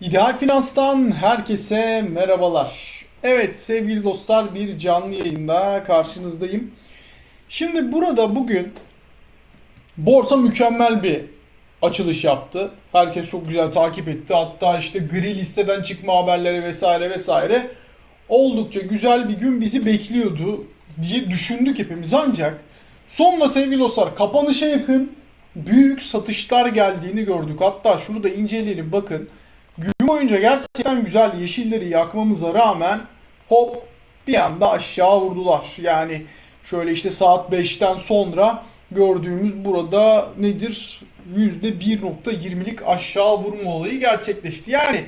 İdeal Finans'tan herkese merhabalar. Evet sevgili dostlar bir canlı yayında karşınızdayım. Şimdi burada bugün borsa mükemmel bir açılış yaptı. Herkes çok güzel takip etti. Hatta işte gri listeden çıkma haberleri vesaire vesaire. Oldukça güzel bir gün bizi bekliyordu diye düşündük hepimiz ancak sonra sevgili dostlar kapanışa yakın büyük satışlar geldiğini gördük. Hatta şurada inceleyelim bakın. Gün boyunca gerçekten güzel yeşilleri yakmamıza rağmen hop bir anda aşağı vurdular. Yani şöyle işte saat 5'ten sonra gördüğümüz burada nedir? %1.20'lik aşağı vurma olayı gerçekleşti. Yani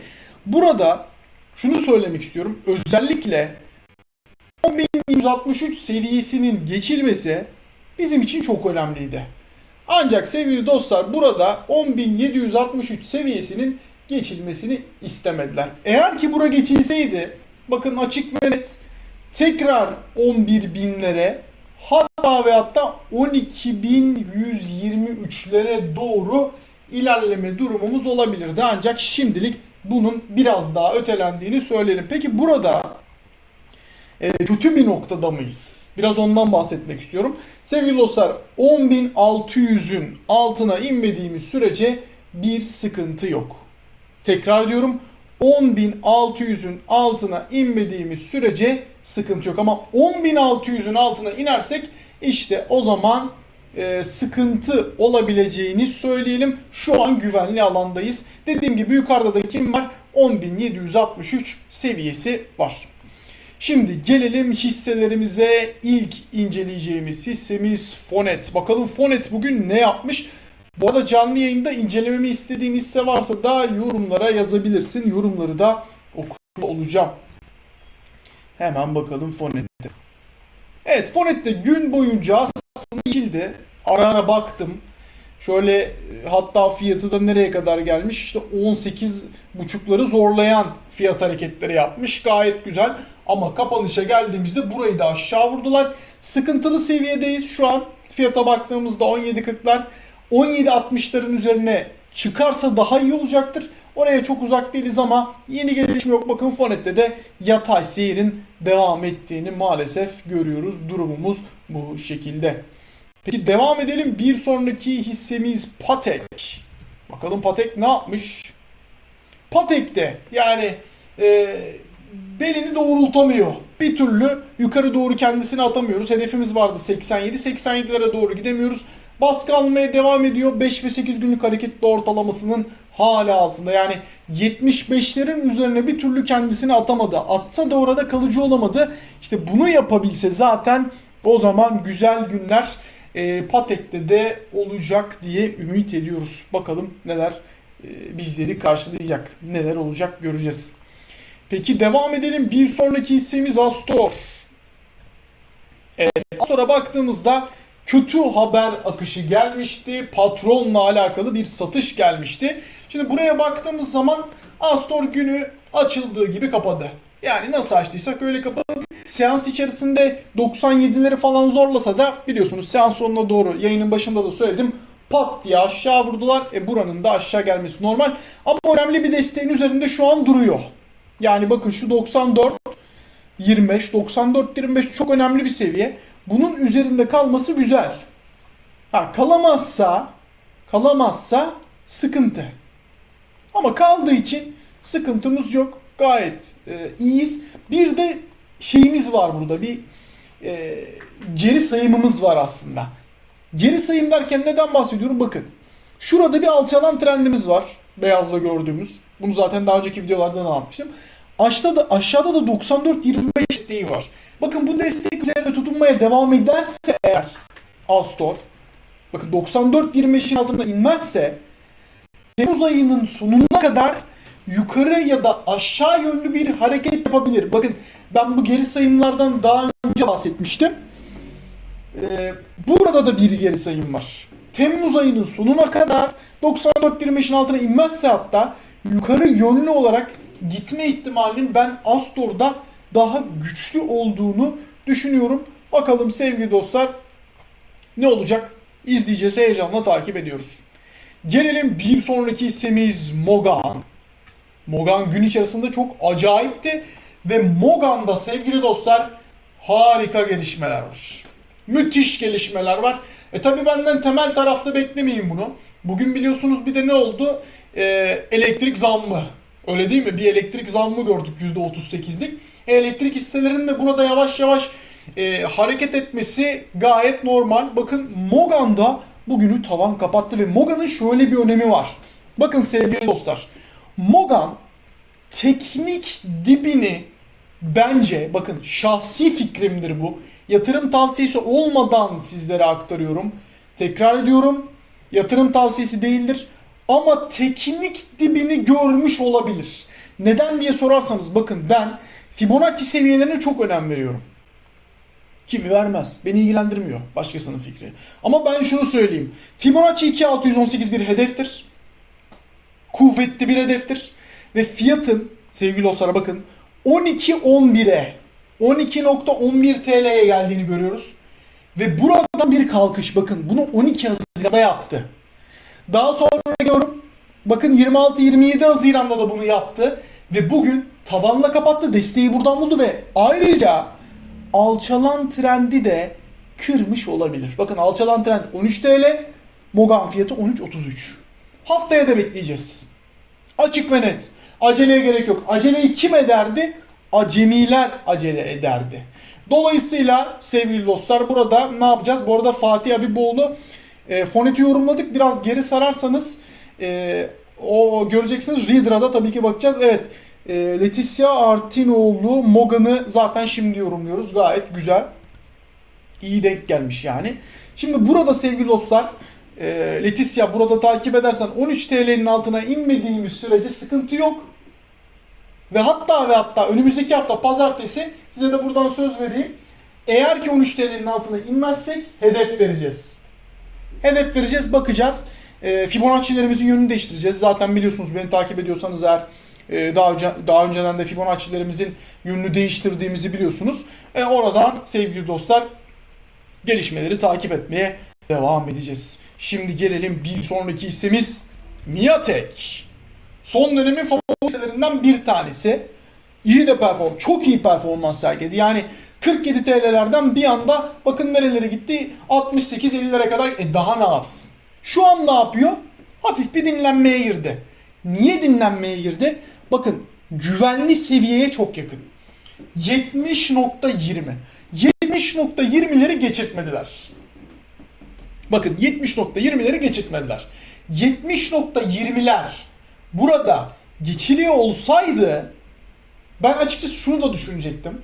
burada şunu söylemek istiyorum. Özellikle 10.163 seviyesinin geçilmesi bizim için çok önemliydi. Ancak sevgili dostlar burada 10.763 seviyesinin geçilmesini istemediler. Eğer ki bura geçilseydi bakın açık ve net tekrar 11 binlere hatta ve hatta 12.123'lere doğru ilerleme durumumuz olabilirdi. Ancak şimdilik bunun biraz daha ötelendiğini söyleyelim. Peki burada e, kötü bir noktada mıyız? Biraz ondan bahsetmek istiyorum. Sevgili dostlar 10.600'ün altına inmediğimiz sürece bir sıkıntı yok. Tekrar diyorum 10.600'ün altına inmediğimiz sürece sıkıntı yok. Ama 10.600'ün altına inersek işte o zaman e, sıkıntı olabileceğini söyleyelim. Şu an güvenli alandayız. Dediğim gibi yukarıda da kim var? 10.763 seviyesi var. Şimdi gelelim hisselerimize. İlk inceleyeceğimiz hissemiz Fonet. Bakalım Fonet bugün ne yapmış? Bu arada canlı yayında incelememi istediğin hisse varsa da yorumlara yazabilirsin. Yorumları da okuyor olacağım. Hemen bakalım Fonet'te. Evet Fonet'te gün boyunca aslında geçildi. Ara ara baktım. Şöyle hatta fiyatı da nereye kadar gelmiş? İşte 18 buçukları zorlayan fiyat hareketleri yapmış. Gayet güzel. Ama kapanışa geldiğimizde burayı da aşağı vurdular. Sıkıntılı seviyedeyiz şu an. Fiyata baktığımızda 17.40'lar 17.60'ların üzerine çıkarsa daha iyi olacaktır. Oraya çok uzak değiliz ama yeni gelişme yok. Bakın Fonet'te de yatay seyirin devam ettiğini maalesef görüyoruz. Durumumuz bu şekilde. Peki devam edelim. Bir sonraki hissemiz Patek. Bakalım Patek ne yapmış? Patek'te yani e, belini doğrultamıyor. Bir türlü yukarı doğru kendisini atamıyoruz. Hedefimiz vardı 87. 87'lere doğru gidemiyoruz. Baskı almaya devam ediyor. 5 ve 8 günlük hareketli ortalamasının hala altında. Yani 75'lerin üzerine bir türlü kendisini atamadı. Atsa da orada kalıcı olamadı. İşte bunu yapabilse zaten o zaman güzel günler e, Patek'te de olacak diye ümit ediyoruz. Bakalım neler e, bizleri karşılayacak. Neler olacak göreceğiz. Peki devam edelim. Bir sonraki hissemiz Astor. Evet, Astor'a baktığımızda kötü haber akışı gelmişti. Patronla alakalı bir satış gelmişti. Şimdi buraya baktığımız zaman Astor günü açıldığı gibi kapadı. Yani nasıl açtıysak öyle kapadı. Seans içerisinde 97'leri falan zorlasa da biliyorsunuz seans sonuna doğru yayının başında da söyledim. Pat diye aşağı vurdular. E buranın da aşağı gelmesi normal. Ama önemli bir desteğin üzerinde şu an duruyor. Yani bakın şu 94 25 94 25 çok önemli bir seviye. Bunun üzerinde kalması güzel. Ha kalamazsa kalamazsa sıkıntı. Ama kaldığı için sıkıntımız yok. Gayet e, iyiyiz. Bir de şeyimiz var burada. Bir e, geri sayımımız var aslında. Geri sayım derken neden bahsediyorum? Bakın. Şurada bir alçalan trendimiz var. Beyazla gördüğümüz. Bunu zaten daha önceki videolardan anlatmıştım. Aşağıda da, aşağıda da 94-25 desteği var. Bakın bu destek üzerinde tutunmaya devam ederse eğer Astor bakın 94-25'in altında inmezse Temmuz ayının sonuna kadar yukarı ya da aşağı yönlü bir hareket yapabilir. Bakın ben bu geri sayımlardan daha önce bahsetmiştim. Ee, burada da bir geri sayım var. Temmuz ayının sonuna kadar 94.25'in altına inmezse hatta yukarı yönlü olarak gitme ihtimalinin ben Astor'da daha güçlü olduğunu düşünüyorum. Bakalım sevgili dostlar ne olacak? İzleyeceğiz, heyecanla takip ediyoruz. Gelelim bir sonraki hissemiz Mogan. Mogan gün içerisinde çok acayipti ve Mogan'da sevgili dostlar harika gelişmeler var. Müthiş gelişmeler var. E tabi benden temel tarafta beklemeyin bunu. Bugün biliyorsunuz bir de ne oldu? Ee, elektrik zammı. Öyle değil mi? Bir elektrik zammı gördük %38'lik. E, elektrik hisselerinin de burada yavaş yavaş e, hareket etmesi gayet normal. Bakın Mogan'da bugünü tavan kapattı ve Mogan'ın şöyle bir önemi var. Bakın sevgili dostlar. Mogan teknik dibini bence bakın şahsi fikrimdir bu. Yatırım tavsiyesi olmadan sizlere aktarıyorum. Tekrar ediyorum. Yatırım tavsiyesi değildir. Ama teknik dibini görmüş olabilir. Neden diye sorarsanız bakın ben Fibonacci seviyelerine çok önem veriyorum. Kimi vermez. Beni ilgilendirmiyor. Başkasının fikri. Ama ben şunu söyleyeyim. Fibonacci 2618 bir hedeftir. Kuvvetli bir hedeftir. Ve fiyatın sevgili dostlar bakın 12.11'e 12.11 TL'ye geldiğini görüyoruz. Ve buradan bir kalkış bakın bunu 12 Haziran'da yaptı. Daha sonra görüyorum. Bakın 26-27 Haziran'da da bunu yaptı. Ve bugün tavanla kapattı. Desteği buradan buldu ve ayrıca alçalan trendi de kırmış olabilir. Bakın alçalan trend 13 TL. Mogan fiyatı 13.33. Haftaya da bekleyeceğiz. Açık ve net. Aceleye gerek yok. Aceleyi kim ederdi? Acemiler acele ederdi. Dolayısıyla sevgili dostlar burada ne yapacağız? Bu arada Fatih Abiboğlu e, foneti yorumladık. Biraz geri sararsanız e, o göreceksiniz. Reader'a tabii ki bakacağız. Evet. E, Leticia Artinoğlu Mogan'ı zaten şimdi yorumluyoruz. Gayet güzel. İyi denk gelmiş yani. Şimdi burada sevgili dostlar e, Leticia burada takip edersen 13 TL'nin altına inmediğimiz sürece sıkıntı yok. Ve hatta ve hatta önümüzdeki hafta pazartesi size de buradan söz vereyim. Eğer ki 13 TL'nin altına inmezsek hedef vereceğiz. Hedef vereceğiz, bakacağız. E, Fibonacci'lerimizin yönünü değiştireceğiz. Zaten biliyorsunuz beni takip ediyorsanız eğer e, daha önce daha önceden de Fibonacci'lerimizin yönünü değiştirdiğimizi biliyorsunuz. E, oradan sevgili dostlar gelişmeleri takip etmeye devam edeceğiz. Şimdi gelelim bir sonraki hissemiz Miatek. Son dönemin favoriselerinden bir tanesi. İyi de perform, çok iyi performans sergiledi. Yani 47 TL'lerden bir anda bakın nerelere gitti 68-50'lere kadar e daha ne yapsın? Şu an ne yapıyor? Hafif bir dinlenmeye girdi. Niye dinlenmeye girdi? Bakın güvenli seviyeye çok yakın. 70.20. 70.20'leri geçirtmediler. Bakın 70.20'leri geçirtmediler. 70.20'ler burada geçiliyor olsaydı ben açıkçası şunu da düşünecektim.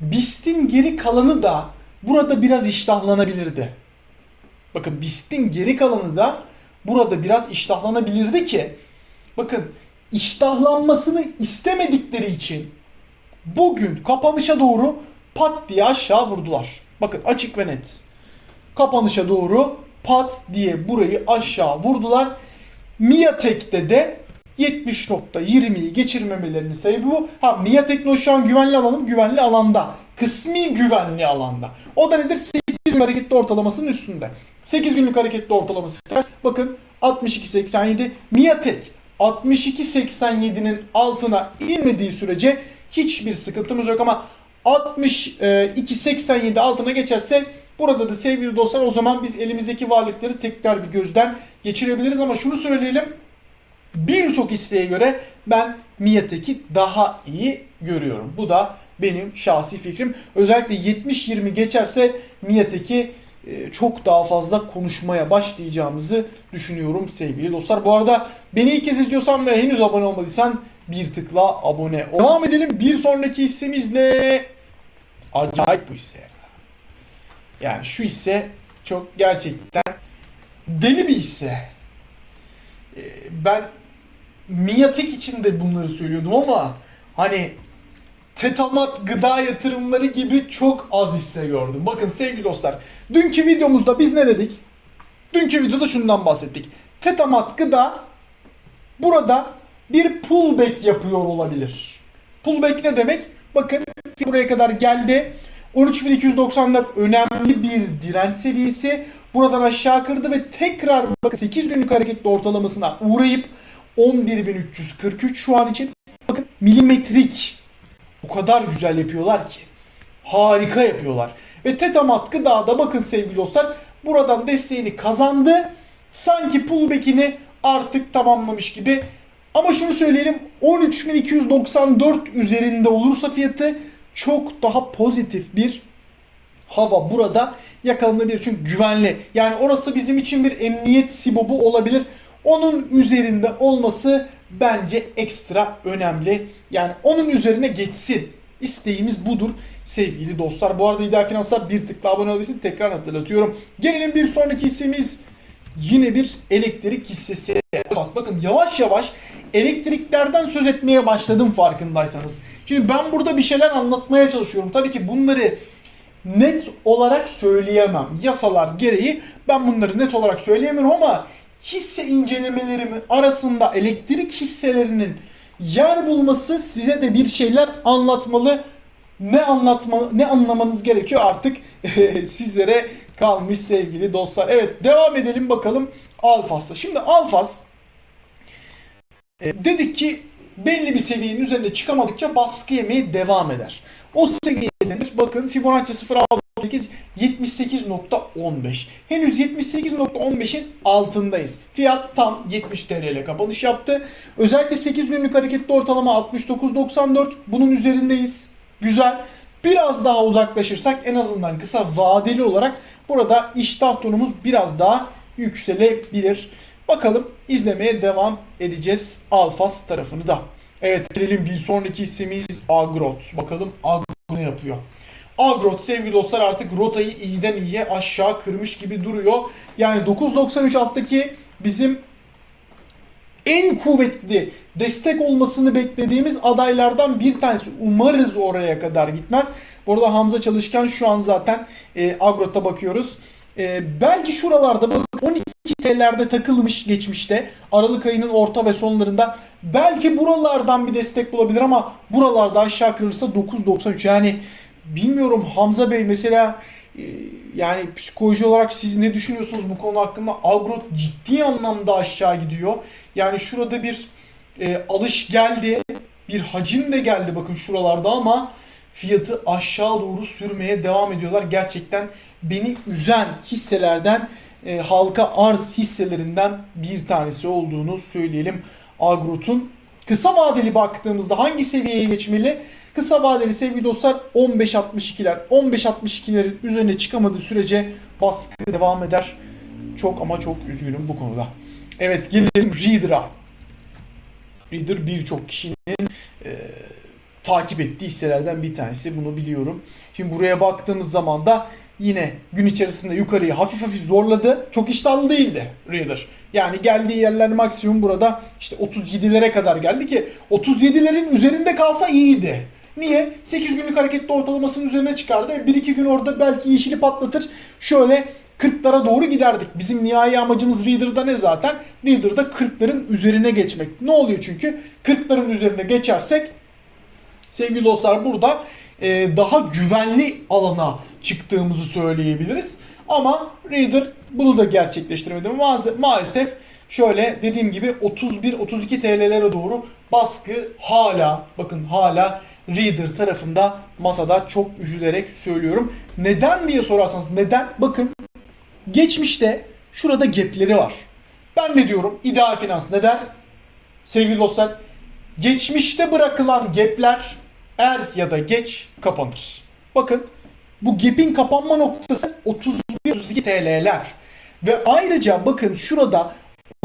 BIST'in geri kalanı da burada biraz iştahlanabilirdi. Bakın BIST'in geri kalanı da burada biraz iştahlanabilirdi ki bakın iştahlanmasını istemedikleri için bugün kapanışa doğru pat diye aşağı vurdular. Bakın açık ve net. Kapanışa doğru pat diye burayı aşağı vurdular. Miatek'te de 70.20'yi geçirmemelerinin sebebi bu. Ha Mia Teknoloji şu an güvenli alanım güvenli alanda. Kısmi güvenli alanda. O da nedir? 8 günlük hareketli ortalamasının üstünde. 8 günlük hareketli ortalaması? Bakın 62.87. Miatek 62.87'nin altına inmediği sürece hiçbir sıkıntımız yok ama 62.87 altına geçerse burada da sevgili dostlar o zaman biz elimizdeki varlıkları tekrar bir gözden geçirebiliriz ama şunu söyleyelim birçok isteğe göre ben Miatek'i daha iyi görüyorum. Bu da benim şahsi fikrim. Özellikle 70-20 geçerse Miatek'i e, çok daha fazla konuşmaya başlayacağımızı düşünüyorum sevgili dostlar. Bu arada beni ilk kez izliyorsan ve henüz abone olmadıysan bir tıkla abone ol. Devam edelim bir sonraki hissemizle. Acayip bu hisse. Yani şu hisse çok gerçekten deli bir hisse. Ee, Ben Miyatek için de bunları söylüyordum ama hani Tetamat gıda yatırımları gibi çok az hisse gördüm. Bakın sevgili dostlar, dünkü videomuzda biz ne dedik? Dünkü videoda şundan bahsettik. Tetamat gıda burada bir pullback yapıyor olabilir. Pullback ne demek? Bakın buraya kadar geldi. 13.294 önemli bir direnç seviyesi. Buradan aşağı kırdı ve tekrar bakın 8 günlük hareketli ortalamasına uğrayıp 11.343 şu an için bakın milimetrik o kadar güzel yapıyorlar ki. Harika yapıyorlar. Ve Tetamat Gıda'da bakın sevgili dostlar buradan desteğini kazandı. Sanki pullback'ini artık tamamlamış gibi. Ama şunu söyleyelim 13.294 üzerinde olursa fiyatı çok daha pozitif bir hava burada yakalanabilir. Çünkü güvenli. Yani orası bizim için bir emniyet sibobu olabilir. Onun üzerinde olması bence ekstra önemli. Yani onun üzerine geçsin. İsteğimiz budur sevgili dostlar. Bu arada İdeal Finans'a bir tıkla abone olabilirsiniz. Tekrar hatırlatıyorum. Gelelim bir sonraki hissemiz. Yine bir elektrik hissesi. Bakın yavaş yavaş elektriklerden söz etmeye başladım farkındaysanız. Şimdi ben burada bir şeyler anlatmaya çalışıyorum. Tabii ki bunları net olarak söyleyemem. Yasalar gereği ben bunları net olarak söyleyemiyorum ama hisse incelemelerimin arasında elektrik hisselerinin yer bulması size de bir şeyler anlatmalı. Ne anlatma ne anlamanız gerekiyor artık sizlere kalmış sevgili dostlar. Evet devam edelim bakalım Alfas'la. Şimdi Alfas e, dedik ki belli bir seviyenin üzerine çıkamadıkça baskı yemeye devam eder. O seviye. Bakın Fibonacci 0.68 78.15. Henüz 78.15'in altındayız. Fiyat tam 70 TL ile kapanış yaptı. Özellikle 8 günlük hareketli ortalama 69.94. Bunun üzerindeyiz. Güzel. Biraz daha uzaklaşırsak en azından kısa vadeli olarak burada iştah tonumuz biraz daha yükselebilir. Bakalım izlemeye devam edeceğiz Alfas tarafını da. Evet gelelim bir sonraki hissemiz Agrot. Bakalım Agrot ne yapıyor? Agrot sevgili dostlar artık rotayı iyiden iyiye aşağı kırmış gibi duruyor. Yani 9.93 alttaki bizim en kuvvetli destek olmasını beklediğimiz adaylardan bir tanesi. Umarız oraya kadar gitmez. Bu arada Hamza Çalışkan şu an zaten e, Agrot'a bakıyoruz. E, belki şuralarda bakın 12 TL'lerde takılmış geçmişte. Aralık ayının orta ve sonlarında. Belki buralardan bir destek bulabilir ama buralarda aşağı kırılırsa 9.93 yani bilmiyorum Hamza Bey mesela e, yani psikoloji olarak siz ne düşünüyorsunuz bu konu hakkında? Agrot ciddi anlamda aşağı gidiyor. Yani şurada bir e, alış geldi. Bir hacim de geldi bakın şuralarda ama fiyatı aşağı doğru sürmeye devam ediyorlar. Gerçekten beni üzen hisselerden e, halka arz hisselerinden bir tanesi olduğunu söyleyelim. Agrot'un kısa vadeli baktığımızda hangi seviyeye geçmeli? Kısa vadeli sevgili dostlar 15.62'ler. 15.62'lerin üzerine çıkamadığı sürece baskı devam eder. Çok ama çok üzgünüm bu konuda. Evet gelelim Reader'a. Reader birçok kişinin e, takip ettiği hisselerden bir tanesi. Bunu biliyorum. Şimdi buraya baktığımız zaman da yine gün içerisinde yukarıyı hafif hafif zorladı. Çok iştahlı değildi Reader. Yani geldiği yerler maksimum burada işte 37'lere kadar geldi ki 37'lerin üzerinde kalsa iyiydi. Niye? 8 günlük hareketli ortalamasının üzerine çıkardı. 1-2 gün orada belki yeşili patlatır. Şöyle 40'lara doğru giderdik. Bizim nihai amacımız Reader'da ne zaten? Reader'da 40'ların üzerine geçmek. Ne oluyor çünkü? 40'ların üzerine geçersek sevgili dostlar burada e, daha güvenli alana çıktığımızı söyleyebiliriz. Ama Reader bunu da gerçekleştiremedi. Ma- Maalesef şöyle dediğim gibi 31-32 TL'lere doğru baskı hala bakın hala Reader tarafında masada çok üzülerek söylüyorum. Neden diye sorarsanız neden? Bakın geçmişte şurada gapleri var. Ben ne diyorum? İdeal finans neden? Sevgili dostlar geçmişte bırakılan gapler er ya da geç kapanır. Bakın bu gap'in kapanma noktası 31-32 TL'ler. Ve ayrıca bakın şurada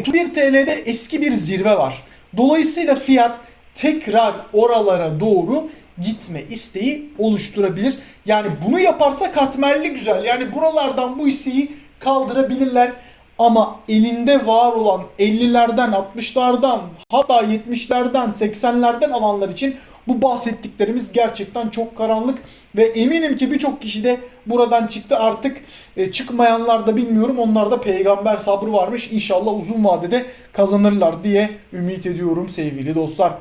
31 TL'de eski bir zirve var. Dolayısıyla fiyat tekrar oralara doğru gitme isteği oluşturabilir. Yani bunu yaparsa katmerli güzel. Yani buralardan bu hisseyi kaldırabilirler. Ama elinde var olan 50'lerden, 60'lardan, hatta 70'lerden, 80'lerden alanlar için bu bahsettiklerimiz gerçekten çok karanlık ve eminim ki birçok kişi de buradan çıktı artık e, çıkmayanlar da bilmiyorum onlar da peygamber sabrı varmış İnşallah uzun vadede kazanırlar diye ümit ediyorum sevgili dostlar.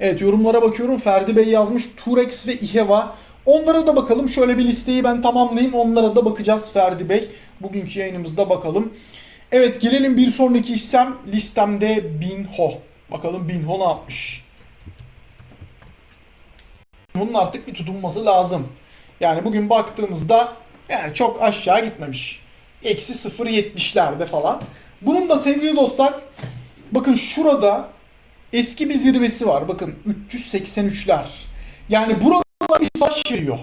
Evet yorumlara bakıyorum. Ferdi Bey yazmış Turex ve İHEVA. Onlara da bakalım. Şöyle bir listeyi ben tamamlayayım. Onlara da bakacağız Ferdi Bey. Bugünkü yayınımızda bakalım. Evet gelelim bir sonraki hissem. Listemde Binho. Bakalım Binho ne yapmış? Bunun artık bir tutunması lazım. Yani bugün baktığımızda yani çok aşağı gitmemiş. Eksi 0.70'lerde falan. Bunun da sevgili dostlar bakın şurada eski bir zirvesi var. Bakın 383'ler. Yani burada bir savaş veriyor.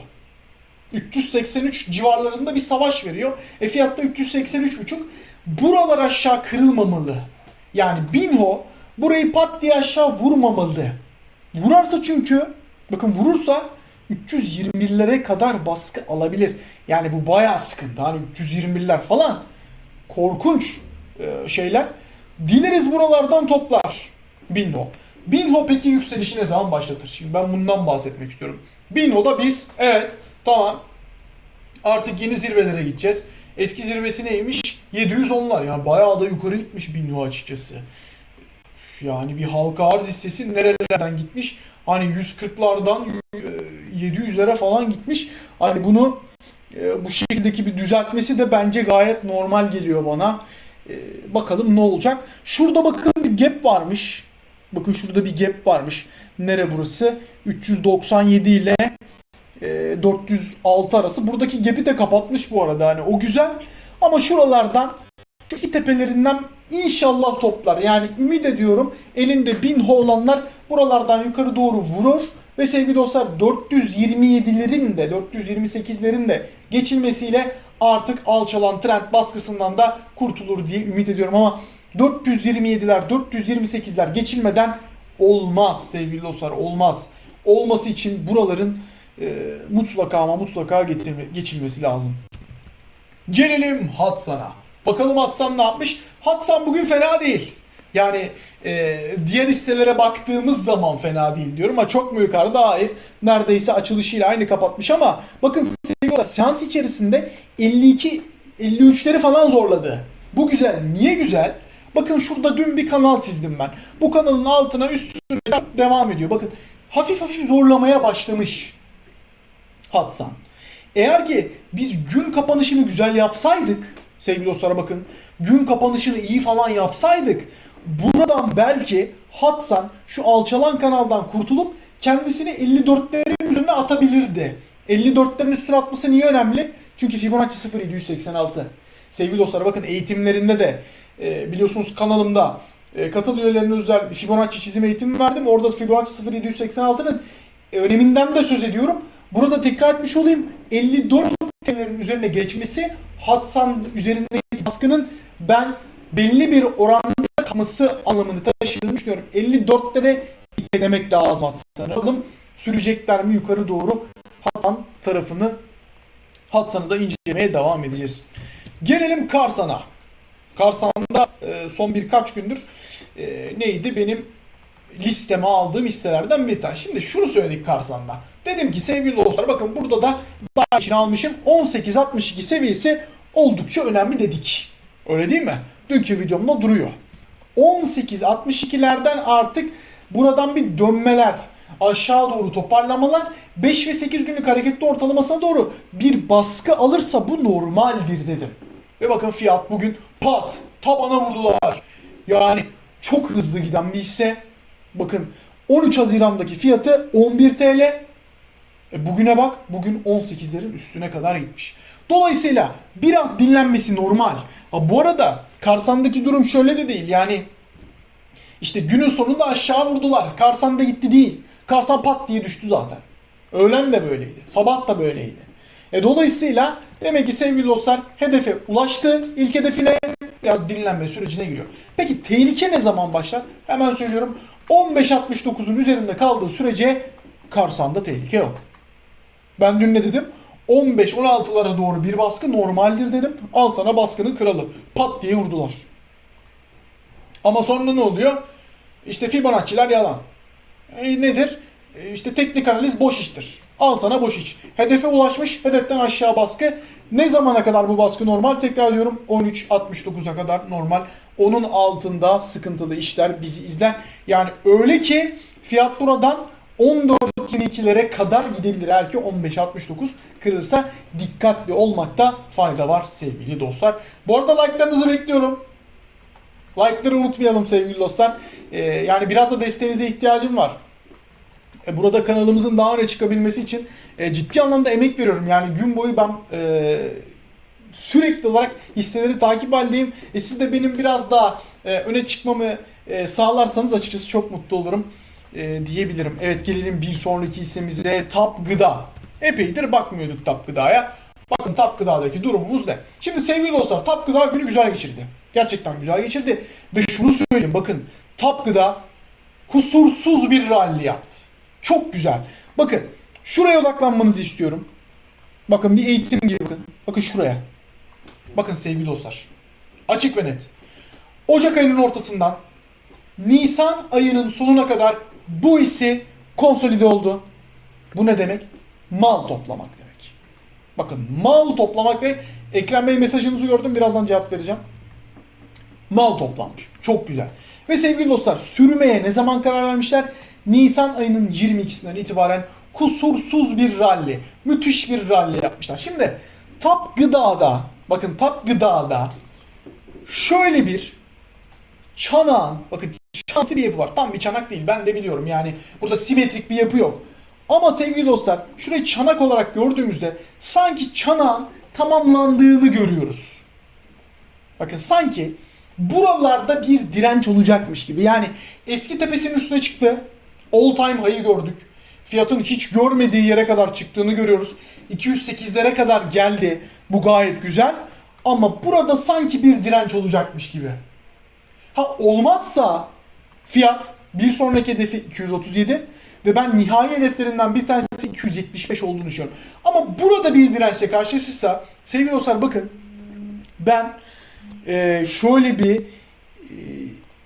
383 civarlarında bir savaş veriyor. E fiyatta 383,5. Buralar aşağı kırılmamalı. Yani Binho burayı pat diye aşağı vurmamalı. Vurarsa çünkü bakın vurursa 321'lere kadar baskı alabilir. Yani bu bayağı sıkıntı. Hani 321'ler falan korkunç e, şeyler. Dileriz buralardan toplar Binho. Binho peki yükselişi ne zaman başlatır? Şimdi ben bundan bahsetmek istiyorum. Binho'da biz evet tamam artık yeni zirvelere gideceğiz. Eski zirvesi neymiş? 710'lar yani bayağı da yukarı gitmiş Binho açıkçası. Yani bir halka arz hissesi nerelerden gitmiş? Hani 140'lardan 700'lere falan gitmiş. Hani bunu e, bu şekildeki bir düzeltmesi de bence gayet normal geliyor bana. E, bakalım ne olacak. Şurada bakın bir gap varmış. Bakın şurada bir gap varmış. Nere burası? 397 ile e, 406 arası. Buradaki gap'i de kapatmış bu arada. Hani o güzel. Ama şuralardan şu tepelerinden inşallah toplar. Yani ümit ediyorum elinde 1000 ho olanlar buralardan yukarı doğru vurur. Ve sevgili dostlar 427'lerin de 428'lerin de geçilmesiyle artık alçalan trend baskısından da kurtulur diye ümit ediyorum ama 427'ler 428'ler geçilmeden olmaz sevgili dostlar olmaz. Olması için buraların e, mutlaka ama mutlaka getirme, geçilmesi lazım. Gelelim Hatsan'a. Bakalım Hatsan ne yapmış? Hatsan bugün fena değil. Yani e, diğer hisselere baktığımız zaman fena değil diyorum ama çok mu yukarıda? Hayır. Neredeyse açılışıyla aynı kapatmış ama bakın seans içerisinde 52 53'leri falan zorladı. Bu güzel. Niye güzel? Bakın şurada dün bir kanal çizdim ben. Bu kanalın altına üstüne devam ediyor. Bakın hafif hafif zorlamaya başlamış. Hatsan. Eğer ki biz gün kapanışını güzel yapsaydık sevgili dostlar bakın gün kapanışını iyi falan yapsaydık buradan belki Hatsan şu alçalan kanaldan kurtulup kendisini 54'lerin üzerine atabilirdi. 54'lerin üstüne atması niye önemli? Çünkü Fibonacci 0786. Sevgili dostlar bakın eğitimlerinde de e, biliyorsunuz kanalımda e, katıl üyelerine özel Fibonacci çizim eğitimi verdim. Orada Fibonacci 0786'nın öneminden de söz ediyorum. Burada tekrar etmiş olayım. 54 TL'lerin üzerine geçmesi Hatsan üzerindeki baskının ben belli bir oranda kalması anlamını taşıdığını düşünüyorum. 54'lere demek lazım Hatsan'ı. Bakalım sürecekler mi yukarı doğru Hatsan tarafını Hatsan'ı da incelemeye devam edeceğiz. Gelelim Karsan'a. Karsan'da e, son birkaç gündür e, neydi benim listeme aldığım hisselerden bir tane. Şimdi şunu söyledik Karsan'da. Dedim ki sevgili dostlar bakın burada da daha için almışım. 18.62 seviyesi oldukça önemli dedik. Öyle değil mi? Dünkü videomda duruyor. 18.62'lerden artık buradan bir dönmeler, aşağı doğru toparlamalar 5 ve 8 günlük hareketli ortalamasına doğru bir baskı alırsa bu normaldir dedim. Ve bakın fiyat bugün pat tabana vurdular. Yani çok hızlı giden bir hisse. Bakın 13 Haziran'daki fiyatı 11 TL. E bugüne bak bugün 18'lerin üstüne kadar gitmiş. Dolayısıyla biraz dinlenmesi normal. Ha, bu arada Karsan'daki durum şöyle de değil. Yani işte günün sonunda aşağı vurdular. Karsan da gitti değil. Karsan pat diye düştü zaten. Öğlen de böyleydi. Sabah da böyleydi. E dolayısıyla demek ki sevgili dostlar hedefe ulaştı. İlk hedefine biraz dinlenme sürecine giriyor. Peki tehlike ne zaman başlar? Hemen söylüyorum. 15.69'un üzerinde kaldığı sürece Karsan'da tehlike yok. Ben dün ne dedim? 15-16'lara doğru bir baskı normaldir dedim. Al sana baskının kralı. Pat diye vurdular. Ama sonra ne oluyor? İşte Fibonacci'ler yalan. E, nedir? E, işte teknik analiz boş iştir. Al sana boş iş. Hedefe ulaşmış, hedeften aşağı baskı. Ne zamana kadar bu baskı normal? Tekrar diyorum 13.69'a kadar normal. Onun altında sıkıntılı işler bizi izler. Yani öyle ki fiyat buradan 14.22'lere kadar gidebilir. Eğer ki 15.69 kırılırsa dikkatli olmakta fayda var sevgili dostlar. Bu arada like'larınızı bekliyorum. Like'ları unutmayalım sevgili dostlar. Ee, yani biraz da desteğinize ihtiyacım var. E, burada kanalımızın daha öne çıkabilmesi için e, ciddi anlamda emek veriyorum. Yani gün boyu ben e, sürekli olarak hisseleri takip halindeyim. E, siz de benim biraz daha e, öne çıkmamı e, sağlarsanız açıkçası çok mutlu olurum e, diyebilirim. Evet gelelim bir sonraki hissemize Tap Gıda. Epeydir bakmıyorduk Tap Gıda'ya. Bakın Tap Gıda'daki durumumuz ne? Şimdi sevgili dostlar Tap Gıda günü güzel geçirdi. Gerçekten güzel geçirdi. Ve şunu söyleyeyim bakın Tap Gıda kusursuz bir rally yaptı. Çok güzel. Bakın şuraya odaklanmanızı istiyorum. Bakın bir eğitim gibi bakın. Bakın şuraya. Bakın sevgili dostlar. Açık ve net. Ocak ayının ortasından Nisan ayının sonuna kadar bu hissi konsolide oldu. Bu ne demek? Mal toplamak demek. Bakın mal toplamak ve Ekrem Bey mesajınızı gördüm. Birazdan cevap vereceğim. Mal toplanmış. Çok güzel. Ve sevgili dostlar sürmeye ne zaman karar vermişler? Nisan ayının 22'sinden itibaren kusursuz bir rally, müthiş bir rally yapmışlar. Şimdi Tap Gıda'da, bakın Tap Gıda'da şöyle bir çanağın, bakın şanslı bir yapı var. Tam bir çanak değil ben de biliyorum yani burada simetrik bir yapı yok. Ama sevgili dostlar şurayı çanak olarak gördüğümüzde sanki çanağın tamamlandığını görüyoruz. Bakın sanki buralarda bir direnç olacakmış gibi. Yani eski tepesinin üstüne çıktı. All time high'ı gördük. Fiyatın hiç görmediği yere kadar çıktığını görüyoruz. 208'lere kadar geldi. Bu gayet güzel. Ama burada sanki bir direnç olacakmış gibi. Ha olmazsa fiyat bir sonraki hedefi 237 ve ben nihai hedeflerinden bir tanesi 275 olduğunu düşünüyorum. Ama burada bir dirençle karşılaşırsa sevgili dostlar bakın ben e, şöyle bir e,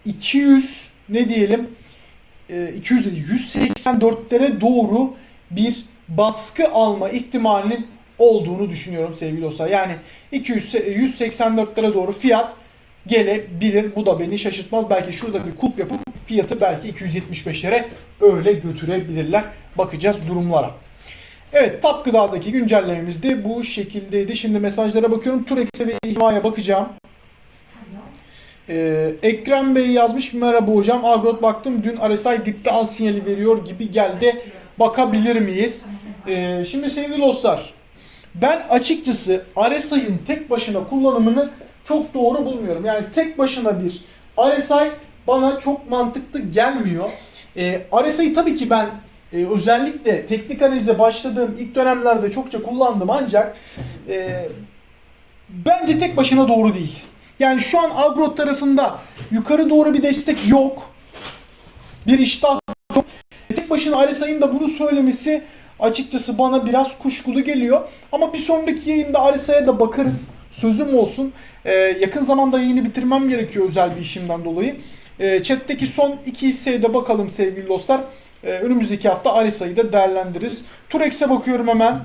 200 ne diyelim e, 200 değil 184'lere doğru bir baskı alma ihtimalinin olduğunu düşünüyorum sevgili dostlar. Yani 200 184'lere doğru fiyat gelebilir. Bu da beni şaşırtmaz. Belki şurada bir kulp yapıp fiyatı belki 275'lere öyle götürebilirler. Bakacağız durumlara. Evet Tap Gıda'daki güncellememiz de bu şekildeydi. Şimdi mesajlara bakıyorum. Turex'e ve İhma'ya bakacağım. Ee, Ekrem Bey yazmış. Merhaba hocam. Agrot baktım. Dün RSI dipte al sinyali veriyor gibi geldi. Bakabilir miyiz? Ee, şimdi sevgili dostlar. Ben açıkçası RSI'ın tek başına kullanımını çok doğru bulmuyorum. Yani tek başına bir RSI bana çok mantıklı gelmiyor. Ee, RSI'yi tabii ki ben e, özellikle teknik analize başladığım ilk dönemlerde çokça kullandım ancak e, bence tek başına doğru değil. Yani şu an Agrot tarafında yukarı doğru bir destek yok. Bir iştah yok. Tek başına RSI'nin da bunu söylemesi açıkçası bana biraz kuşkulu geliyor. Ama bir sonraki yayında RSI'ye da bakarız. Sözüm olsun. Ee, yakın zamanda yayını bitirmem gerekiyor özel bir işimden dolayı. Ee, chat'teki son iki hisseye de bakalım sevgili dostlar. Ee, önümüzdeki hafta RSI'yi da değerlendiririz. Turex'e bakıyorum hemen.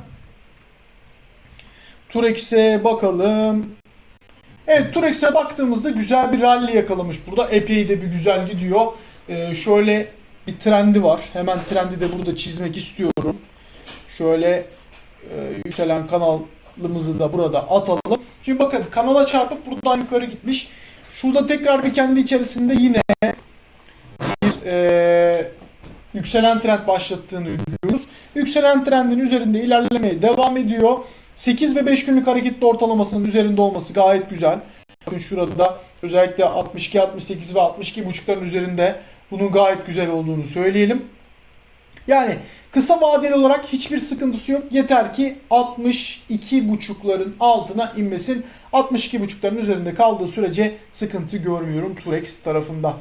Turex'e bakalım. Evet Turex'e baktığımızda güzel bir rally yakalamış burada. Epey de bir güzel gidiyor. Ee, şöyle bir trendi var. Hemen trendi de burada çizmek istiyorum. Şöyle e, yükselen kanalımızı da burada atalım. Şimdi bakın kanala çarpıp buradan yukarı gitmiş. Şurada tekrar bir kendi içerisinde yine bir e, yükselen trend başlattığını görüyoruz. Yükselen trendin üzerinde ilerlemeye devam ediyor. 8 ve 5 günlük hareketli ortalamasının üzerinde olması gayet güzel. Bakın şurada özellikle 62, 68 ve 62 buçukların üzerinde bunun gayet güzel olduğunu söyleyelim. Yani kısa vadeli olarak hiçbir sıkıntısı yok. Yeter ki 62 buçukların altına inmesin. 62 buçukların üzerinde kaldığı sürece sıkıntı görmüyorum Turex tarafında.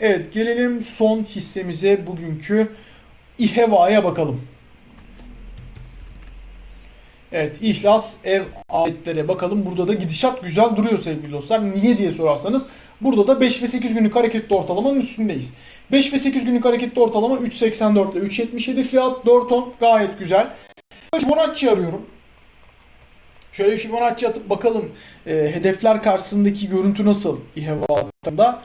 Evet gelelim son hissemize bugünkü İHEVA'ya bakalım. Evet ihlas ev aletlere bakalım. Burada da gidişat güzel duruyor sevgili dostlar. Niye diye sorarsanız burada da 5 ve 8 günlük hareketli ortalamanın üstündeyiz. 5 ve 8 günlük hareketli ortalama 3.84 ile 3.77 fiyat 4 on gayet güzel. Fibonacci arıyorum. Şöyle Fibonacci atıp bakalım e, hedefler karşısındaki görüntü nasıl İHVA'da.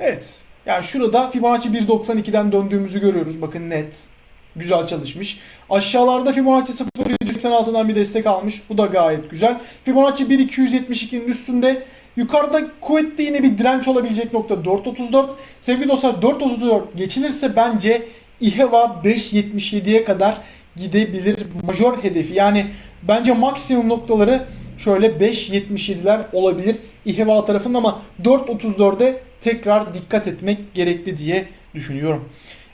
Evet. Yani şurada Fibonacci 1.92'den döndüğümüzü görüyoruz. Bakın net. Güzel çalışmış. Aşağılarda Fibonacci 0.86'dan bir destek almış. Bu da gayet güzel. Fibonacci 1.272'nin üstünde. Yukarıda kuvvetli yine bir direnç olabilecek nokta 4.34. Sevgili dostlar 4.34 geçilirse bence İHVA 5.77'ye kadar gidebilir major hedefi. Yani bence maksimum noktaları şöyle 5.77'ler olabilir İHVA tarafında ama 4.34'e tekrar dikkat etmek gerekli diye düşünüyorum.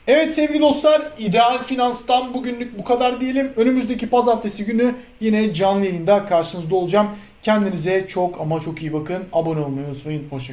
Evet sevgili dostlar İdeal Finans'tan bugünlük bu kadar diyelim. Önümüzdeki pazartesi günü yine canlı yayında karşınızda olacağım. Kendinize çok ama çok iyi bakın. Abone olmayı unutmayın. Hoşçakalın.